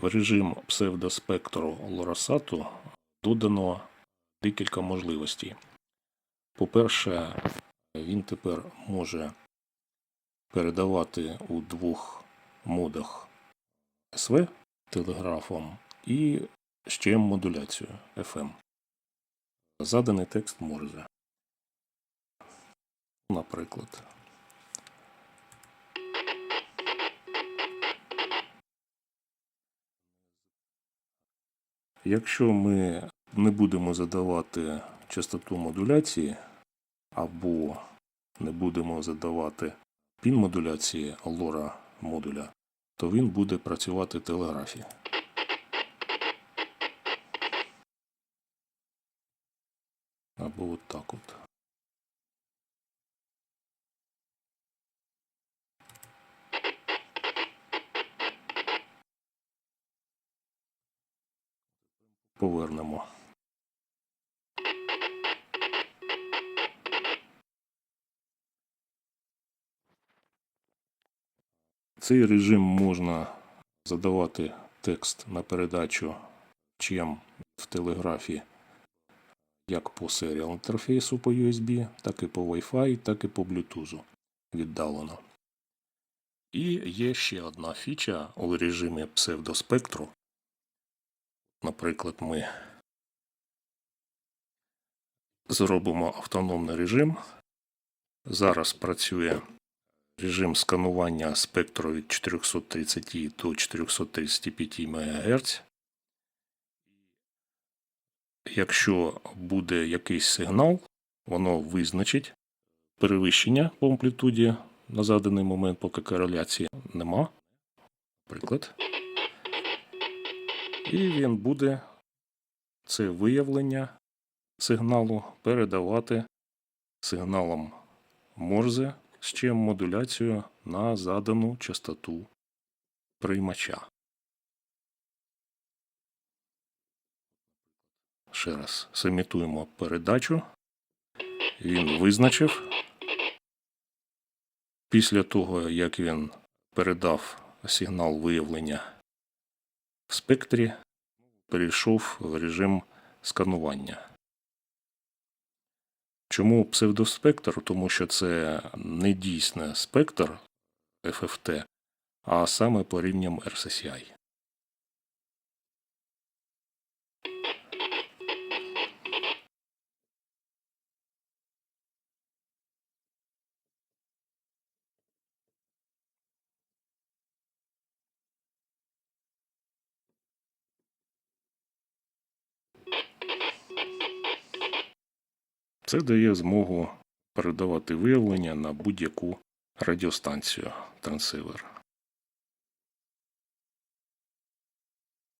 В режим псевдоспектру Лорасату додано декілька можливостей. По-перше, він тепер може передавати у двох модах СВ телеграфом і ще модуляцію FM. Заданий текст Морзе. Наприклад. Якщо ми не будемо задавати частоту модуляції або не будемо задавати пін модуляції лора модуля, то він буде працювати телеграфі. Або от так от. Повернемо. Цей режим можна задавати текст на передачу чим в телеграфі як по серіал інтерфейсу по USB, так і по Wi-Fi, так і по Bluetooth віддалено. І є ще одна фіча у режимі псевдоспектру. Наприклад, ми зробимо автономний режим. Зараз працює режим сканування спектру від 430 до 435 МГц. Якщо буде якийсь сигнал, воно визначить перевищення по амплітуді на заданий момент, поки кореляції нема. Наприклад. І він буде це виявлення сигналу передавати сигналом Морзе з чим модуляцію на задану частоту приймача. Ще раз симітуємо передачу. Він визначив. Після того, як він передав сигнал виявлення в спектрі, перейшов в режим сканування. Чому псевдоспектр? Тому що це не дійсне спектр FFT, а саме по рівням RSSI. Це дає змогу передавати виявлення на будь-яку радіостанцію трансивер.